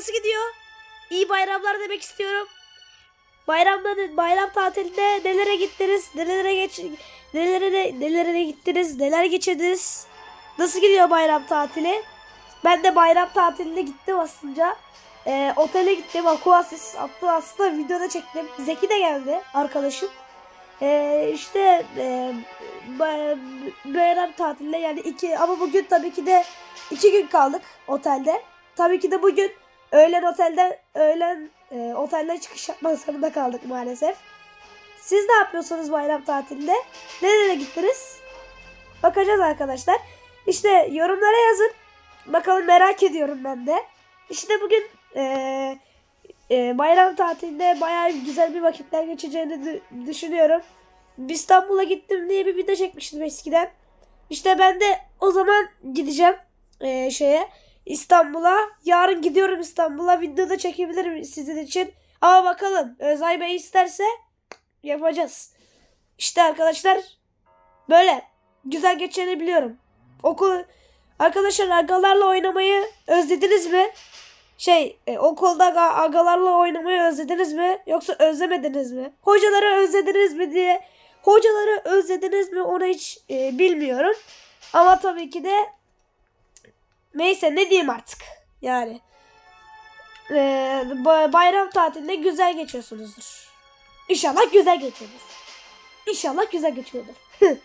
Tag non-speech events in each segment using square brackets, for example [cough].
nasıl gidiyor? İyi bayramlar demek istiyorum. Bayramda bayram tatilinde nelere gittiniz? Nelere geç nelere nelere gittiniz? Neler geçirdiniz? Nasıl gidiyor bayram tatili? Ben de bayram tatiline gittim aslında. Ee, otele gittim. Aquasis attı aslında videoda çektim. Zeki de geldi arkadaşım. Ee, işte e, ba- bayram tatiline yani iki ama bugün tabii ki de iki gün kaldık otelde. Tabii ki de bugün öğlen otelden öğlen e, otelden çıkış yapmak zorunda kaldık maalesef. Siz ne yapıyorsunuz bayram tatilinde? Nereye gittiniz? Bakacağız arkadaşlar. İşte yorumlara yazın. Bakalım merak ediyorum ben de. İşte bugün e, e, bayram tatilinde bayağı güzel bir vakitler geçeceğini dü- düşünüyorum. İstanbul'a gittim diye bir video çekmiştim eskiden. İşte ben de o zaman gideceğim e, şeye İstanbul'a. Yarın gidiyorum İstanbul'a. Videoda çekebilirim sizin için. Ama bakalım Özay Bey isterse yapacağız. İşte arkadaşlar böyle güzel geçeceğini biliyorum. Okul arkadaşlar agalarla oynamayı özlediniz mi? Şey e, okulda aga- agalarla oynamayı özlediniz mi? Yoksa özlemediniz mi? Hocaları özlediniz mi diye. Hocaları özlediniz mi onu hiç e, bilmiyorum. Ama tabii ki de neyse ne diyeyim artık. Yani e, ba- bayram tatilinde güzel geçiyorsunuzdur. İnşallah güzel geçiyordur. İnşallah güzel geçiyordur. [laughs]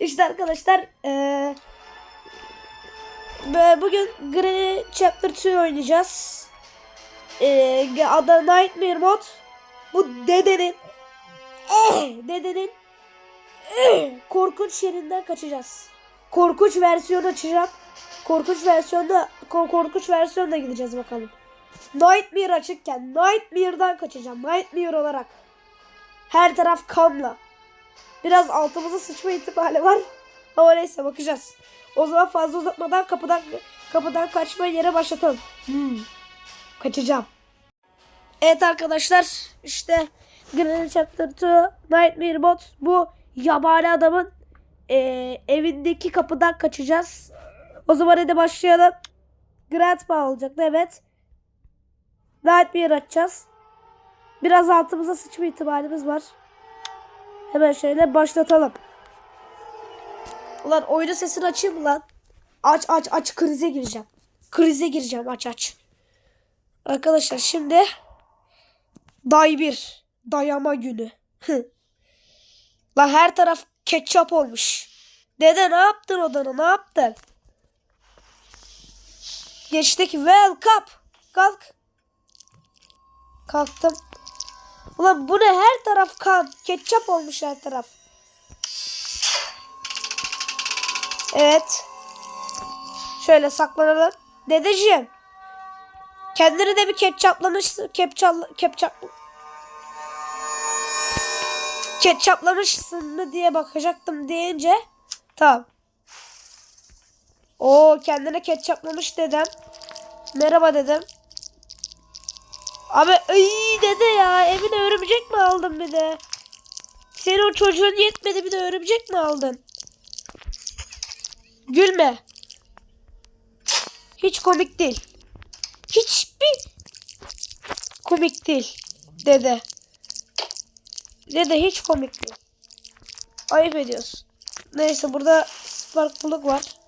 işte arkadaşlar ve bugün Granny Chapter 2 oynayacağız. Ee, adı Nightmare Mod. Bu dedenin [clears throat] dedenin [clears throat] korkunç yerinden kaçacağız. Korkunç versiyon açacağım. Korkunç versiyonda ko- korkunç versiyonda gideceğiz bakalım. Nightmare açıkken Nightmare'dan kaçacağım. Nightmare olarak. Her taraf kanla. Biraz altımıza sıçma ihtimali var. Ama neyse bakacağız. O zaman fazla uzatmadan kapıdan kapıdan kaçma yere başlatalım. Hmm. Kaçacağım. Evet arkadaşlar işte Granny Chapter 2 Nightmare Bot bu yabani adamın eee, evindeki kapıdan kaçacağız. O zaman hadi başlayalım. Grandpa olacaktı evet. Nightmare açacağız. Biraz altımıza sıçma ihtimalimiz var. Hemen şöyle başlatalım. Ulan oyunun sesini açayım lan? Aç aç aç krize gireceğim. Krize gireceğim aç aç. Arkadaşlar şimdi Day 1 dayama günü. lan her taraf ketçap olmuş. Dede ne yaptın odana ne yaptın? Geçtik welcome. Kalk. Kalktım. Ulan bu ne her taraf kan. Ketçap olmuş her taraf. Evet. Şöyle saklanalım. Dedeciğim. Kendini de bir ketçaplamışsın. Kepçal, kepçap. Ketçaplamışsın mı diye bakacaktım deyince. Tamam. Oo kendine ketçaplamış dedem. Merhaba dedim. Abi ay dede ya evine örümcek mi aldın bir de? Senin o çocuğun yetmedi bir de örümcek mi aldın? Gülme. Hiç komik değil. Hiçbir komik değil dede. Dede hiç komik değil. Ayıp ediyorsun. Neyse burada sparklılık var.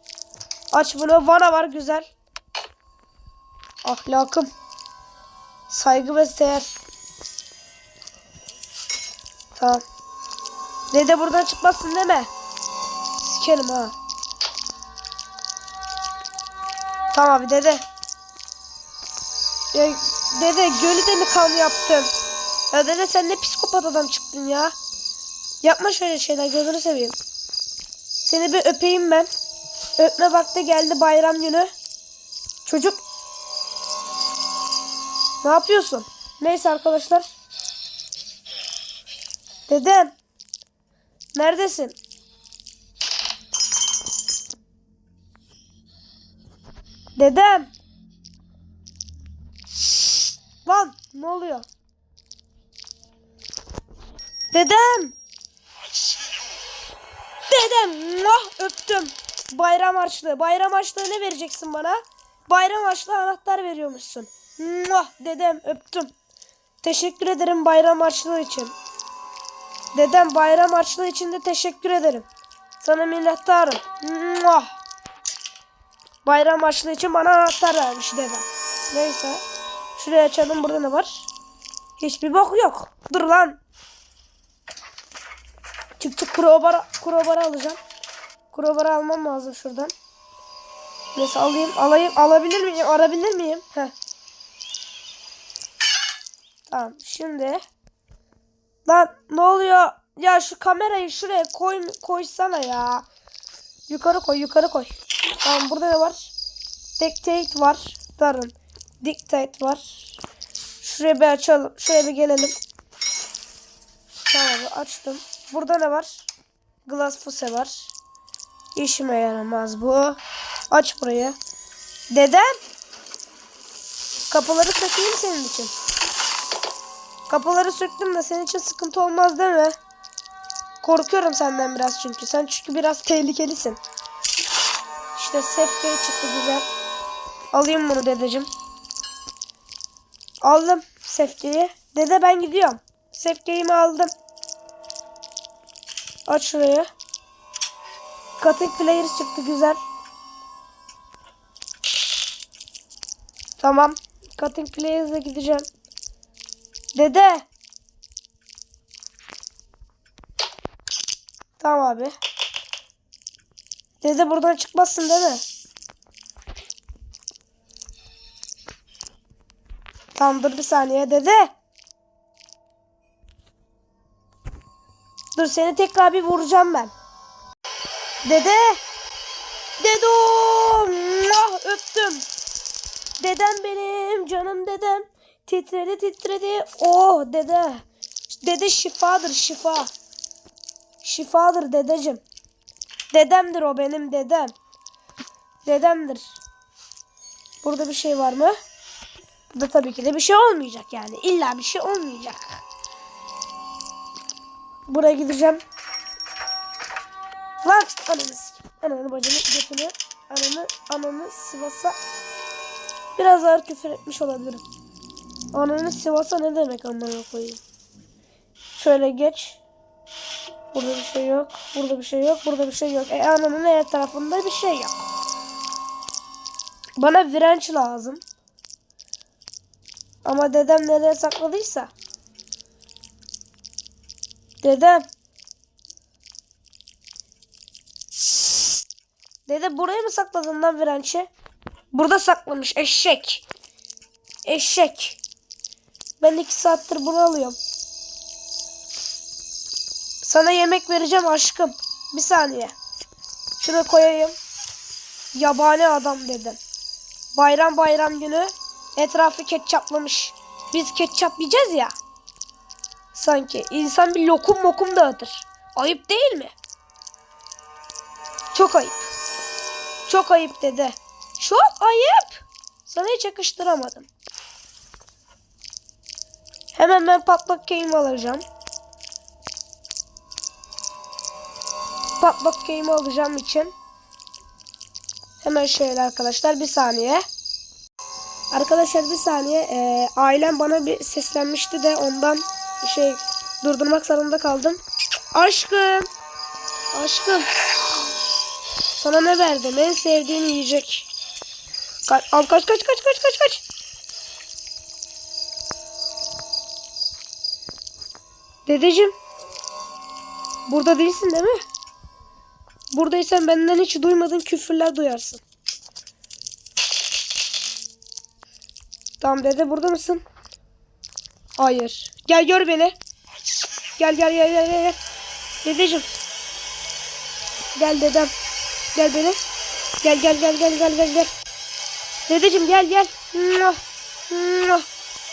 Aç bunu. Vana var güzel. Ahlakım. Saygı ve değer. Tamam. Dede buradan çıkmazsın deme. Sikerim ha. Tamam dede. Ya dede gölü de mi kan yaptın? Ya dede sen ne psikopat adam çıktın ya. Yapma şöyle şeyler gözünü seveyim. Seni bir öpeyim ben. Öpme vakti geldi bayram günü. Çocuk. Ne yapıyorsun? Neyse arkadaşlar. Dedem. Neredesin? Dedem. Lan ne oluyor? Dedem. Dedem. Nah öptüm. Bayram harçlığı. Bayram harçlığı ne vereceksin bana? Bayram harçlığı anahtar veriyormuşsun. Muah, dedem öptüm. Teşekkür ederim bayram harçlığı için. Dedem bayram harçlığı için de teşekkür ederim. Sana minnettarım. Muah. Bayram harçlığı için bana anahtar vermiş dedem. Neyse. Şuraya açalım. Burada ne var? Hiçbir bok yok. Dur lan. Çık çık crowbar, crowbar alacağım. Crowbar almam lazım şuradan. Neyse alayım alayım alabilir miyim arabilir miyim? Heh. Tamam şimdi. Lan ne oluyor? Ya şu kamerayı şuraya koy koysana ya. Yukarı koy yukarı koy. Tamam burada ne var? Dictate var. Darın. Dictate var. Şuraya bir açalım. Şuraya bir gelelim. Tamam açtım. Burada ne var? Glass fuse var. İşime yaramaz bu. Aç burayı. Dedem. Kapıları sökeyim senin için. Kapıları söktüm de senin için sıkıntı olmaz değil mi? Korkuyorum senden biraz çünkü. Sen çünkü biraz tehlikelisin. İşte sefkeye çıktı güzel. Alayım bunu dedeciğim. Aldım sefkeyi. Dede ben gidiyorum. Sefkeyimi aldım. Aç şurayı. Cutting Players çıktı güzel. Tamam. Cutting Players'a gideceğim. Dede. Tamam abi. Dede buradan çıkmazsın mi? Tamam dur bir saniye dede. Dur seni tekrar bir vuracağım ben. Dede. Dedo. Muah, öptüm. Dedem benim canım dedem. Titredi titredi. Oh dede. Dede şifadır şifa. Şifadır dedecim. Dedemdir o benim dedem. Dedemdir. Burada bir şey var mı? Burada tabii ki de bir şey olmayacak yani. İlla bir şey olmayacak. Buraya gideceğim. Lan ananı. Ananı bacını götünü. Ananı ananı sıvasa. Biraz ağır küfür etmiş olabilirim. Ananı sıvasa ne demek amına koyayım. Şöyle geç. Burada bir şey yok. Burada bir şey yok. Burada bir şey yok. E ananın her tarafında bir şey yok. Bana virenç lazım. Ama dedem nereye sakladıysa. Dedem. Dede buraya mı sakladın lan virençi? Burada saklamış eşek. Eşek. Ben iki saattir bunu alıyorum. Sana yemek vereceğim aşkım. Bir saniye. Şunu koyayım. Yabani adam dedim. Bayram bayram günü etrafı ketçaplamış. Biz ketçap yiyeceğiz ya. Sanki insan bir lokum mokum dağıtır. Ayıp değil mi? Çok ayıp. Çok ayıp dede. Çok ayıp. Sana hiç yakıştıramadım. Hemen ben patlak keyimi alacağım. Patlak keyimi alacağım için. Hemen şöyle arkadaşlar bir saniye. Arkadaşlar bir saniye. Ee, ailem bana bir seslenmişti de ondan şey durdurmak zorunda kaldım. Aşkım. Aşkım. Sana ne verdim? En sevdiğin yiyecek. Ka al kaç kaç kaç kaç kaç kaç. Dedeciğim. Burada değilsin değil mi? Buradaysan benden hiç duymadığın küfürler duyarsın. Tamam dede burada mısın? Hayır. Gel gör beni. Gel gel gel gel gel. Dedeciğim. Gel dedem. Gel beni. Gel gel gel gel gel gel gel. Dedeciğim gel gel.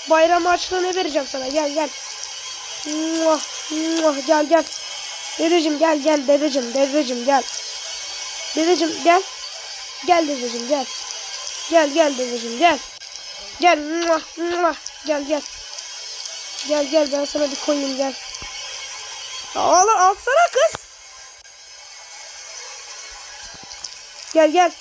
Bayram harçlığı ne vereceğim sana? Gel gel. Muah, muah. Gel gel. Dedeciğim gel gel dedeciğim dedeciğim gel. Dedeciğim gel. Gel dedeciğim gel. Gel gel dedeciğim gel. Gel. Muah, muah. Gel gel. Gel gel ben sana bir koyayım gel. Al alsana kız. Gel gel.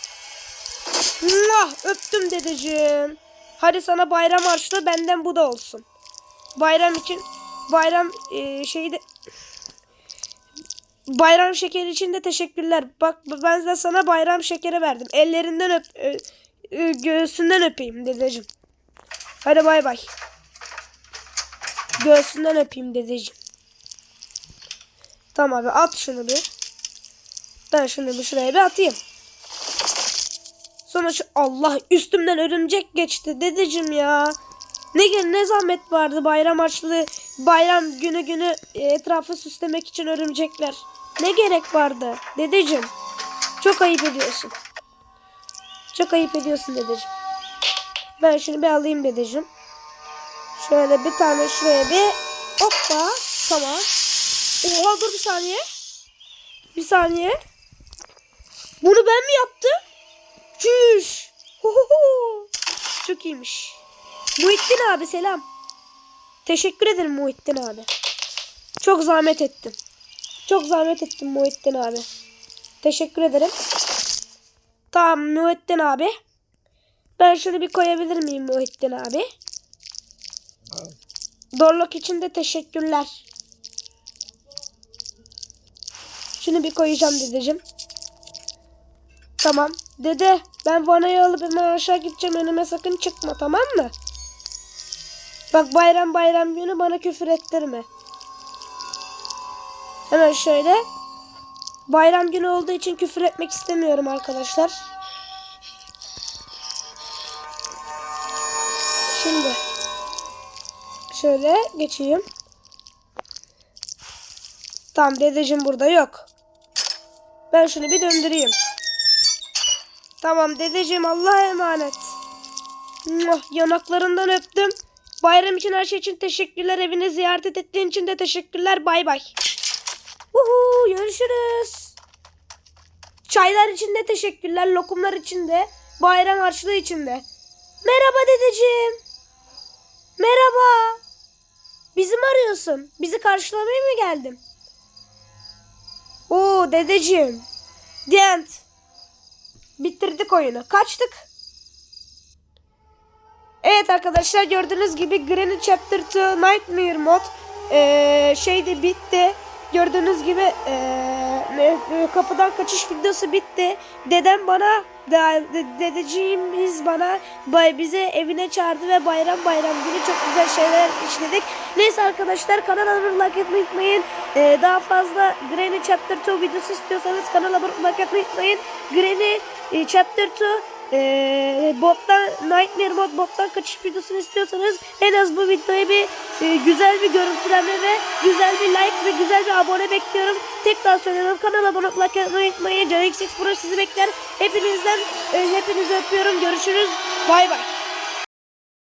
Muah, öptüm dedeciğim. Hadi sana bayram harçlığı benden bu da olsun. Bayram için bayram e, şeyi bayram şekeri için de teşekkürler. Bak ben de sana bayram şekeri verdim. Ellerinden öp e, e, göğsünden öpeyim dedeciğim. Hadi bay bay. Göğsünden öpeyim dedeciğim. Tamam abi at şunu bir. Ben şunu bir şuraya bir atayım. Sonra şu Allah üstümden örümcek geçti dedeciğim ya. Ne ne zahmet vardı bayram harçlığı bayram günü günü e, etrafı süslemek için örümcekler. Ne gerek vardı dedeciğim. Çok ayıp ediyorsun. Çok ayıp ediyorsun dedeciğim. Ben şunu bir alayım dedeciğim. Şöyle bir tane şuraya bir hoppa tamam. Oha dur bir saniye. Bir saniye. Bunu ben mi yaptım? Çüş. Huhuhu. Çok iyiymiş. Muhittin abi selam. Teşekkür ederim Muhittin abi. Çok zahmet ettin. Çok zahmet ettin Muhittin abi. Teşekkür ederim. Tamam Muhittin abi. Ben şunu bir koyabilir miyim Muhittin abi? Dorluk için de teşekkürler. Şunu bir koyacağım dedeciğim. Tamam. Dede ben vanayı alıp hemen aşağı gideceğim. Önüme sakın çıkma tamam mı? Bak bayram bayram günü bana küfür ettirme. Hemen şöyle. Bayram günü olduğu için küfür etmek istemiyorum arkadaşlar. Şimdi. Şöyle geçeyim. Tamam dedeciğim burada yok. Ben şunu bir döndüreyim. Tamam dedeciğim Allah'a emanet. Yanaklarından öptüm. Bayram için her şey için teşekkürler. Evini ziyaret ettiğin için de teşekkürler. Bay bay. Uhu, görüşürüz. Çaylar için de teşekkürler. Lokumlar için de. Bayram harçlığı için de. Merhaba dedeciğim. Merhaba. Bizi mi arıyorsun? Bizi karşılamaya mı geldin? Oo dedeciğim. Dient. Bitirdik oyunu. Kaçtık. Evet arkadaşlar gördüğünüz gibi Granny Chapter 2 Nightmare mod eee şeyde bitti. Gördüğünüz gibi eee, ne- e, kapıdan kaçış videosu bitti. Dedem bana de, de- dedeciğimiz bana bize evine çağırdı ve bayram bayram günü çok güzel şeyler işledik. Neyse arkadaşlar kanala abone like unutmayın. Eee, daha fazla Granny Chapter 2 videosu istiyorsanız kanala abone like unutmayın. Granny e, Chapter 2 ee, bottan Nightmare mod bottan kaçış videosunu istiyorsanız en az bu videoya bir e, güzel bir görüntülenme ve güzel bir like ve güzel bir abone bekliyorum. Tekrar söylüyorum kanala abone olmayı unutmayın. Can XX Pro sizi bekler. Hepinizden e, hepinizi öpüyorum. Görüşürüz. Bay bay.